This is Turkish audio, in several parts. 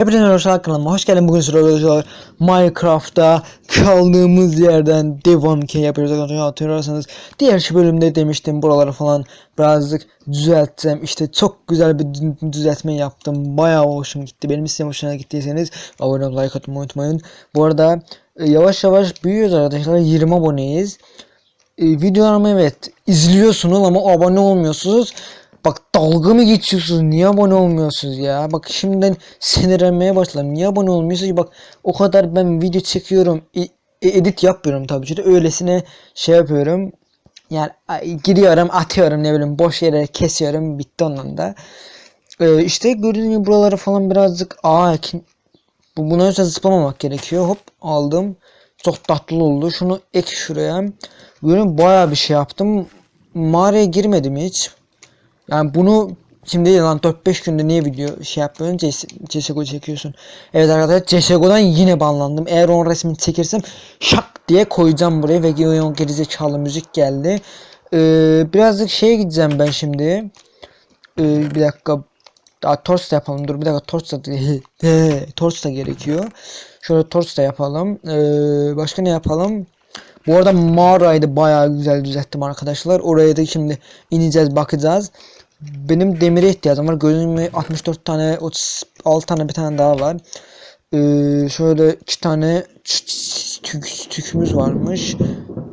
Hepinize merhaba kanalıma hoş geldin bugün sıra arkadaşlar Minecraft'ta kaldığımız yerden devam ki yapıyoruz. Hatırlarsanız diğer bölümde demiştim buraları falan birazcık düzelteceğim işte çok güzel bir dü- düzeltme yaptım. Bayağı hoşuma gitti. Benim sizin hoşuna gittiyseniz abone olup like atmayı unutmayın. Bu arada e, yavaş yavaş büyüyoruz arkadaşlar. 20 aboneyiz. E, videolarımı evet izliyorsunuz ama abone olmuyorsunuz. Bak dalga mı geçiyorsunuz? Niye abone olmuyorsunuz ya? Bak şimdiden sinirlenmeye başladım. Niye abone olmuyorsunuz? Bak o kadar ben video çekiyorum. e- edit yapmıyorum tabii ki de. Öylesine şey yapıyorum. Yani giriyorum atıyorum ne bileyim boş yere kesiyorum bitti ondan da. Ee, işte gördüğünüz gibi buraları falan birazcık aa kim- bu buna özel zıplamamak gerekiyor. Hop aldım. Çok tatlı oldu. Şunu ek şuraya. Böyle bayağı bir şey yaptım. Mağaraya girmedim hiç. Yani bunu şimdi lan 4-5 günde niye video şey yapmıyorsun CS CSGO çekiyorsun. Evet arkadaşlar CSGO'dan yine banlandım. Eğer onun resmini çekirsem şak diye koyacağım buraya ve o gerizekalı müzik geldi. Ee, birazcık şeye gideceğim ben şimdi. Ee, bir dakika daha torch da yapalım. Dur bir dakika torch da torch da gerekiyor. Şöyle torch da yapalım. Ee, başka ne yapalım? Bu arada mağarayı da bayağı güzel düzelttim arkadaşlar. Oraya da şimdi ineceğiz bakacağız. Benim demire ihtiyacım var. Gözüme 64 tane 36 tane bir tane daha var. Ee, şöyle iki tane tük, tükümüz varmış.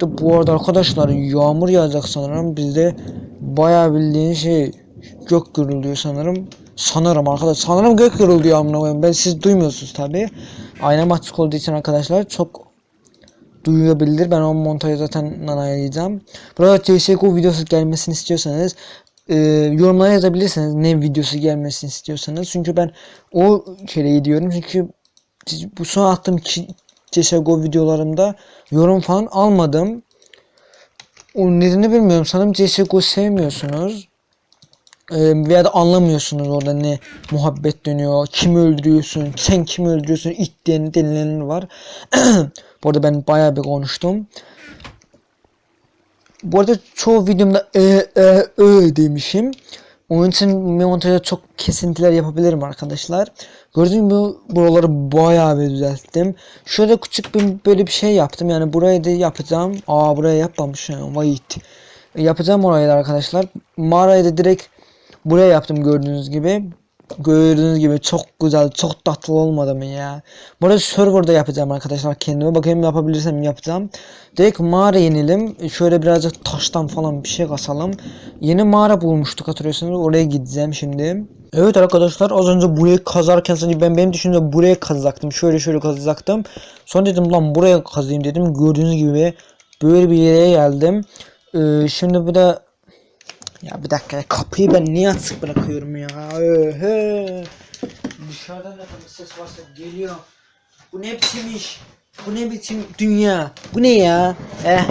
Da bu arada arkadaşlar yağmur yağacak sanırım. Bizde bayağı bildiğin şey gök gürülüyor sanırım. Sanırım arkadaşlar. Sanırım gök gürülüyor amına koyayım. Ben siz duymuyorsunuz tabi. Ayna açık olduğu için arkadaşlar çok duyulabilir. Ben o montajı zaten ayarlayacağım. Burada CSGO videosu gelmesini istiyorsanız e, yorumlara yazabilirsiniz ne videosu gelmesini istiyorsanız. Çünkü ben o şeyi diyorum. Çünkü bu son attığım CSGO videolarımda yorum falan almadım. O nedeni bilmiyorum. Sanırım CSGO sevmiyorsunuz. E, veya da anlamıyorsunuz orada ne muhabbet dönüyor. Kimi öldürüyorsun? Sen kimi öldürüyorsun? İt denilenler var. Bu arada ben bayağı bir konuştum. Bu arada çoğu videomda e e ö demişim. Onun için montajda çok kesintiler yapabilirim arkadaşlar. Gördüğünüz gibi buraları bayağı bir düzelttim. Şöyle küçük bir böyle bir şey yaptım. Yani burayı da yapacağım. Aa buraya yapmamışım. Wait. Yapacağım orayı da arkadaşlar. Mağarayı da direkt buraya yaptım gördüğünüz gibi. Gördüğünüz gibi çok güzel, çok tatlı olmadı mı ya? Burada serverda yapacağım arkadaşlar kendime. Bakayım yapabilirsem yapacağım. Direkt mağara yenelim. Şöyle birazcık taştan falan bir şey kasalım. Yeni mağara bulmuştuk hatırlıyorsunuz. Oraya gideceğim şimdi. Evet arkadaşlar az önce burayı kazarken sanki ben benim düşündüğüm buraya kazacaktım. Şöyle şöyle kazacaktım. Sonra dedim lan buraya kazayım dedim. Gördüğünüz gibi böyle bir yere geldim. Ee, şimdi bu da ya bir dakika kapıyı ben niye açık bırakıyorum ya? Öhe. Dışarıdan ne kadar ses varsa geliyor. Bu ne biçim iş? Bu ne biçim dünya? Bu ne ya? Eh.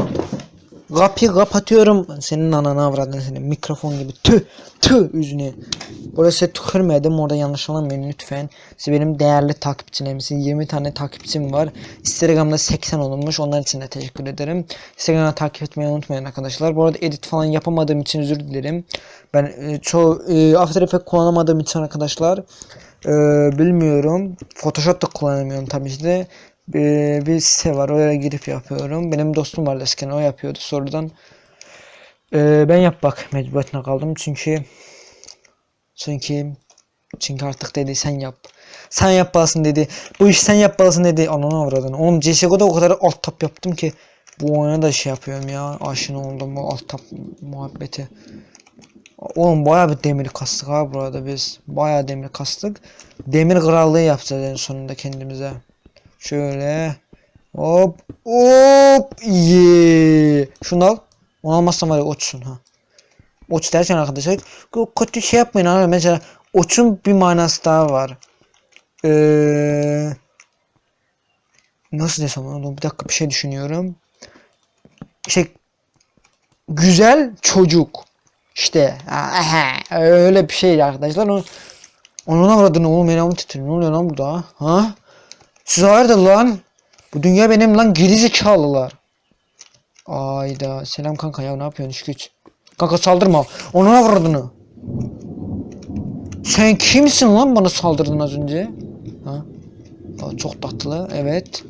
Kapıyı kapatıyorum. Senin ananı avradın senin mikrofon gibi. Tüh tüh yüzüne. Burası tükürmedim orada yanlış anlamayın lütfen. Siz benim değerli takipçilerimsin. 20 tane takipçim var. Instagram'da 80 olmuş. Onlar için de teşekkür ederim. Instagram'da takip etmeyi unutmayın arkadaşlar. Bu arada edit falan yapamadığım için özür dilerim. Ben e, çoğu e, After Effects kullanamadığım için arkadaşlar e, bilmiyorum. Photoshop da kullanamıyorum tabii ki de. E, bir site var oraya girip yapıyorum. Benim dostum vardı eskiden o yapıyordu sorudan. E, ben yap bak mecburiyetine kaldım çünkü çünkü çünkü artık dedi sen yap. Sen yapmalısın dedi. Bu iş sen yapmalısın dedi. Ananı avradını. Oğlum CSGO'da o kadar alt tap yaptım ki bu oyuna da şey yapıyorum ya. Aşina oldum bu alt tap muhabbeti. Oğlum bayağı bir demir kastık ha burada biz. Bayağı demir kastık. Demir krallığı yapacağız en sonunda kendimize. Şöyle. Hop. Hop. Ye. Şunu al. Onu almazsam var ya uçsun ha. Uç derken arkadaşlar kötü şey yapmayın abi. Mesela uçun bir manası daha var. Ee, nasıl desem onu bir dakika bir şey düşünüyorum. Şey güzel çocuk. İşte aha, öyle bir şey arkadaşlar. Onu, onun avradını oğlum benim titriyor. Ne oluyor lan burada? Ha? Siz hayırdır lan? Bu dünya benim lan gerizekalılar. Ayda selam kanka ya ne yapıyorsun güç? Kanka saldırma. Onun avradını. Sen kimsin lan bana saldırdın az önce? Ha? Aa, çok tatlı. Evet.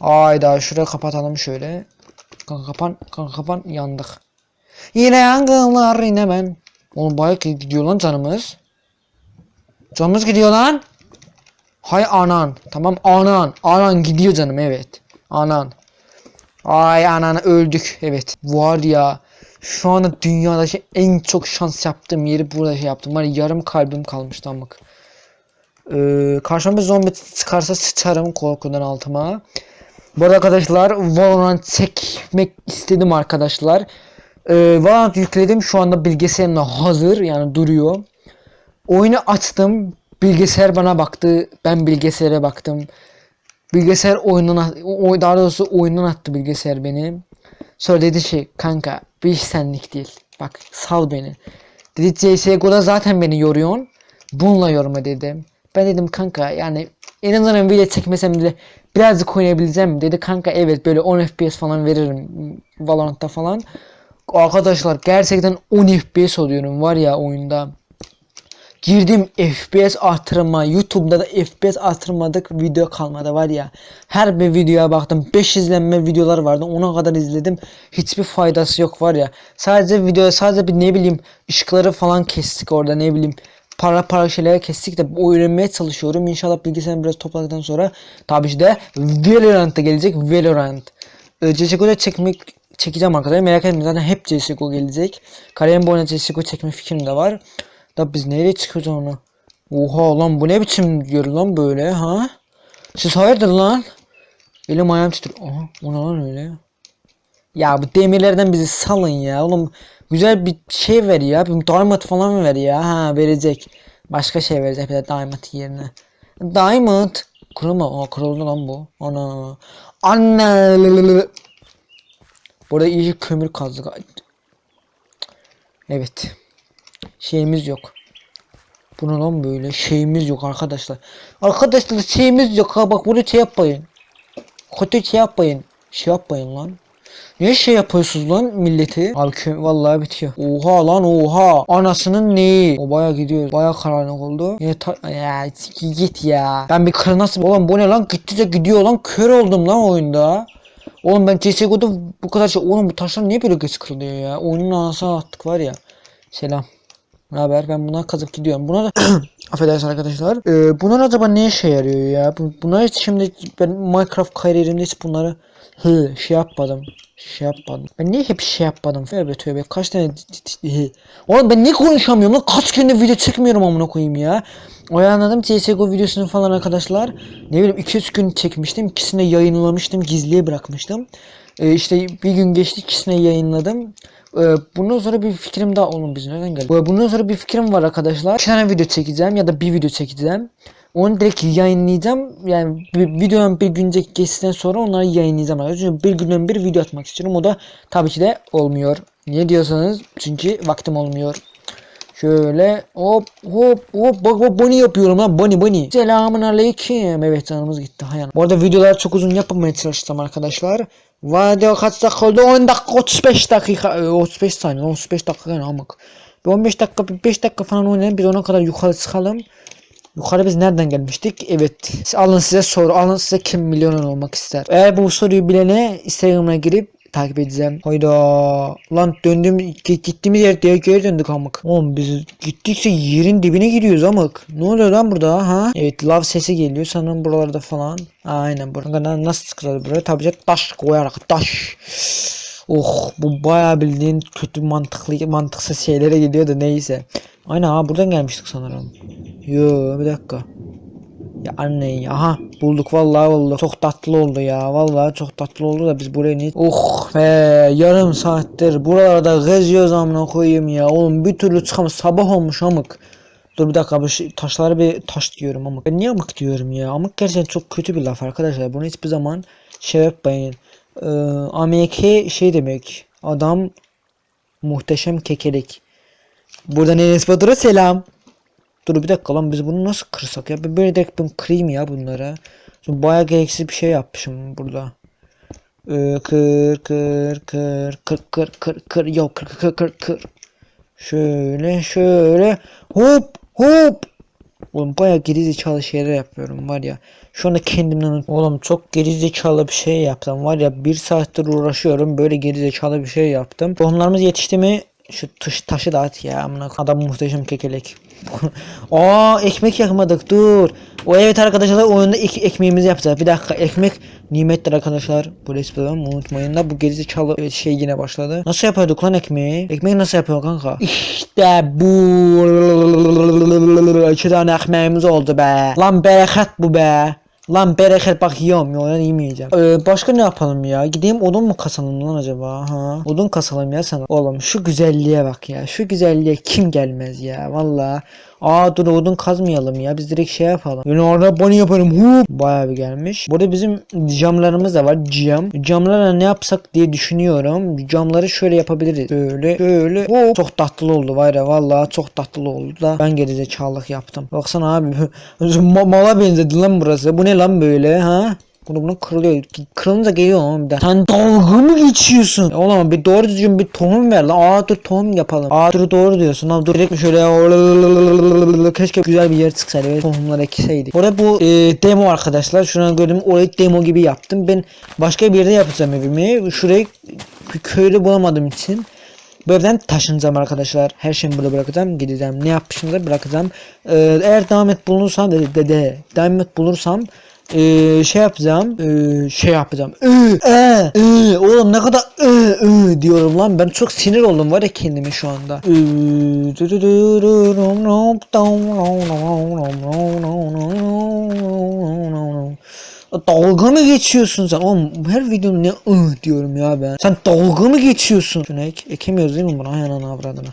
Ayda şuraya kapatalım şöyle. Kanka kapan. Kanka kapan. Yandık. Yine yangınlar yine ben. Oğlum bayağı gidiyor lan canımız. Canımız gidiyor lan. Hay anan. Tamam anan. Anan gidiyor canım evet. Anan. Ay anan öldük. Evet. Var ya. Şu anda dünyadaki en çok şans yaptığım yeri burada şey yaptım. Var ya, yarım kalbim kalmıştı amık. Ee, karşıma bir zombi çıkarsa sıçarım korkudan altıma. Bu arada arkadaşlar Valorant çekmek istedim arkadaşlar. Ee, Valorant yükledim şu anda bilgisayarımda hazır yani duruyor. Oyunu açtım. Bilgisayar bana baktı. Ben bilgisayara baktım. Bilgisayar oyununa, o, daha doğrusu oyundan attı bilgisayar beni. Sonra dedi şey kanka bir iş senlik değil. Bak sal beni. Dedi CSGO'da zaten beni yoruyorsun. Bununla yorma dedim. Ben dedim kanka yani en azından video çekmesem de birazcık oynayabileceğim dedi. Kanka evet böyle 10 FPS falan veririm Valorant'ta falan. Arkadaşlar gerçekten 10 FPS oluyorum var ya oyunda. Girdim FPS artırma YouTube'da da FPS artırmadık video kalmadı var ya. Her bir videoya baktım 5 izlenme videolar vardı ona kadar izledim. Hiçbir faydası yok var ya. Sadece videoya sadece bir ne bileyim ışıkları falan kestik orada ne bileyim. Para para şeyler kestik de öğrenmeye çalışıyorum. İnşallah bilgisayarımı biraz topladıktan sonra tabii ki de Valorant'a gelecek Valorant. Ee, CSGO'da çekmek çekeceğim arkadaşlar. Merak etmeyin zaten hep CSGO gelecek. Kariyerim boyunca CSGO çekme fikrim de var. Da biz nereye çıkıyoruz onu? Oha lan bu ne biçim yer lan böyle ha? Siz hayırdır lan? Elim ayağım titriyor. Aha o ne lan öyle? Ya bu demirlerden bizi salın ya oğlum. Güzel bir şey ver ya. Bir diamond falan ver ya. Ha verecek. Başka şey verecek bir de diamond yerine. Diamond. Kırılma. Aa kırıldı lan bu. Ana. Anne. Burada iyice kömür kazdık. Evet. Şeyimiz yok. Bu ne lan böyle? Şeyimiz yok arkadaşlar. Arkadaşlar şeyimiz yok ha bak bunu şey yapmayın. Kötü şey yapmayın. Şey yapmayın lan. Niye şey yapıyorsunuz lan milleti? Abi vallahi bitiyor. Oha lan oha. Anasının neyi? O baya gidiyor. Baya karanlık oldu. Yine ta- ya git ya. Ben bir kır nasıl? Oğlum bu ne lan? Gitti de gidiyor lan. Kör oldum lan oyunda. Oğlum ben CSGO'da bu kadar şey. Oğlum bu taşlar niye böyle geç kırılıyor ya? Oyunun anasını attık var ya. Selam. Ne haber? Ben buna kazıp gidiyorum. Buna da affedersin arkadaşlar. Ee, bunlar acaba ne işe yarıyor ya? Bu- Bunlar hiç şimdi ben Minecraft kariyerimde hiç bunları hı şey yapmadım. Şey yapmadım. Ben niye hep şey yapmadım? Tövbe tövbe. Kaç tane. Oğlum ben ne konuşamıyorum lan? Kaç gündür video çekmiyorum amına koyayım ya. O anladım CSGO videosunu falan arkadaşlar. Ne bileyim 200 gün çekmiştim. İkisini yayınlamıştım. Gizliye bırakmıştım. Ee, işte bir gün geçti ikisini yayınladım. Ee, bundan sonra bir fikrim daha oğlum biz nereden geldik? Ee, Bundan sonra bir fikrim var arkadaşlar. İki tane video çekeceğim ya da bir video çekeceğim. Onu direkt yayınlayacağım. Yani bir, videonun bir gün geçtikten sonra onları yayınlayacağım. arkadaşlar. Çünkü bir günden bir video atmak istiyorum. O da tabii ki de olmuyor. Niye diyorsanız çünkü vaktim olmuyor. Şöyle hop hop hop bak bak bunny yapıyorum lan bunny bunny. Selamun aleyküm. Evet canımız gitti hayan. Bu arada videolar çok uzun yapmamaya çalıştım arkadaşlar. Video kaç dakika oldu? 10 dakika 35 dakika e, 35 saniye 35 dakika ne amık. Bir 15 dakika bir 5 dakika falan oynayalım biz ona kadar yukarı çıkalım. Yukarı biz nereden gelmiştik? Evet. Alın size soru. Alın size kim milyoner olmak ister? Eğer bu soruyu bilene Instagram'a girip takip edeceğim. Hayda. Lan döndüğüm gi- gittiğimiz yer diye geri döndük amık. Oğlum biz gittikçe yerin dibine giriyoruz amık. Ne oluyor lan burada ha? Evet lav sesi geliyor sanırım buralarda falan. Aynen burada nasıl çıkacağız buraya? Tabii ki taş koyarak taş. Oh bu bayağı bildiğin kötü mantıklı mantıksız şeylere gidiyor da neyse. Aynen ha buradan gelmiştik sanırım. Yo bir dakika. Ya anne ya. Aha bulduk vallahi bulduk. Çok tatlı oldu ya. Vallahi çok tatlı oldu da biz buraya niye... Oh be yarım saattir buralarda geziyoruz amına koyayım ya. Oğlum bir türlü çıkamaz. Sabah olmuş amık. Dur bir dakika bu şey, taşları bir taş diyorum amık. Ben niye amık diyorum ya? Amık gerçekten çok kötü bir laf arkadaşlar. Bunu hiçbir zaman şey yapmayın. Ee, AMK şey demek. Adam muhteşem kekelik. Buradan Enes Batur'a selam. Dur bir dakika lan biz bunu nasıl kırsak ya? Ben böyle direkt ben kırayım ya bunlara. Şimdi bayağı gereksiz bir şey yapmışım burada. Ee, kır kır kır kır kır kır kır yok kır kır kır kır. Şöyle şöyle hop hop. Oğlum bayağı gerizekalı şeyler yapıyorum var ya. Şu anda kendimden Oğlum çok gerizekalı bir şey yaptım var ya. Bir saattir uğraşıyorum böyle gerizekalı bir şey yaptım. Tohumlarımız yetişti mi? Şu taş, taşı da at ya. Adam muhteşem kekelek. Aa ekmek yakmadık dur. O evet arkadaşlar oyunda iki ekmeğimizi yapacağız. Bir dakika ekmek nimettir arkadaşlar. Bu resmi unutmayın da bu gerizekalı şey yine başladı. Nasıl yapıyorduk lan ekmeği? Ekmeği nasıl yapıyor kanka? İşte bu. İki tane ekmeğimiz oldu be. Lan bereket bu be. Lan bereket bak yiyorum ya yemeyeceğim. Ee, başka ne yapalım ya? Gideyim odun mu kasalım lan acaba? Ha? Odun kasalım ya sana. Oğlum şu güzelliğe bak ya. Şu güzelliğe kim gelmez ya? Valla. Aa dur odun kazmayalım ya. Biz direkt şey yapalım. Yani orada bunu yaparım. Hu! Bayağı bir gelmiş. Burada bizim camlarımız da var. Cam. Camlara ne yapsak diye düşünüyorum. Camları şöyle yapabiliriz. Böyle. Böyle. Oo, çok tatlı oldu var ya. Valla çok tatlı oldu da. Ben gerizekalık yaptım. Baksana abi. ma- mala benzedi lan burası. Bu ne lan böyle ha? Bunu bunu kırılıyor. Kırılınca geliyor ama bir daha. Sen dalga mı geçiyorsun? Ya Oğlum bir doğru düzgün bir tohum ver lan. Aa dur tohum yapalım. Aa dur doğru diyorsun. Abi dur direkt şöyle keşke güzel bir yer çıksaydı. Böyle tohumlar ekseydik. Orada bu e, demo arkadaşlar. Şuna gördüm. Orayı demo gibi yaptım. Ben başka bir yerde yapacağım evimi. Şurayı köylü bulamadığım için bu evden taşınacağım arkadaşlar. Her şeyimi burada bırakacağım. Gideceğim. Ne yapmışım da bırakacağım. Ee, eğer devam et bulunursam de, de, de devam et bulursam ee, şey yapacağım. ee, şey yapacağım. Ee, ee, ee, oğlum ne kadar ee, ee diyorum lan. Ben çok sinir oldum var ya kendimi şu anda. Dalga mı geçiyorsun sen? Oğlum her videom ne ıh diyorum ya ben. Sen dalga mı geçiyorsun? Şunu ek, ekemiyoruz değil mi buna? Hay ananı avradını.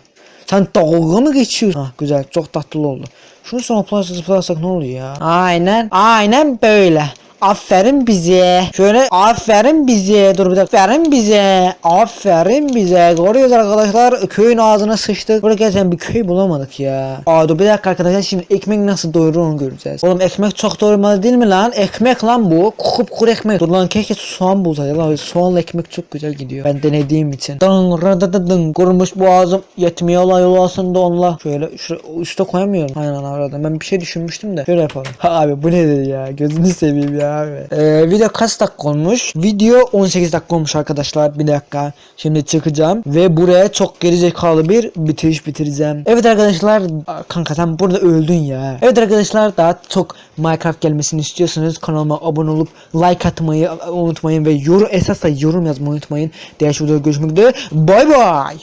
Sen dalga mı geçiyorsun? Ah güzel çok tatlı oldu. Şunu sonra plastik zıplarsak ne oluyor ya? Aynen. Aynen böyle. Aferin bize. Şöyle aferin bize. Dur bir dakika. Aferin bize. Aferin bize. Görüyoruz arkadaşlar. Köyün ağzına sıçtık. Burada gerçekten bir köy bulamadık ya. Aa dur bir dakika arkadaşlar. Şimdi ekmek nasıl doyurur onu göreceğiz. Oğlum ekmek çok doyurmalı değil mi lan? Ekmek lan bu. Kup kuru ekmek. Dur lan keşke soğan bulsaydı lan. Soğanla ekmek çok güzel gidiyor. Ben denediğim için. Dın rıdıdıdın. Kurumuş boğazım. Yetmiyor la yol aslında onunla. Şöyle şu üste koyamıyorum. Aynen aradım. Ben bir şey düşünmüştüm de. Şöyle yapalım. Ha abi bu nedir ya? Gözünü seveyim ya abi. Ee, video kaç dakika olmuş? Video 18 dakika olmuş arkadaşlar. Bir dakika. Şimdi çıkacağım. Ve buraya çok gerizekalı bir bitiriş bitireceğim. Evet arkadaşlar. Kanka sen burada öldün ya. Evet arkadaşlar daha çok Minecraft gelmesini istiyorsanız kanalıma abone olup like atmayı unutmayın ve yorum esasla yorum yazmayı unutmayın. Diğer videoda görüşmek üzere. Bay bay.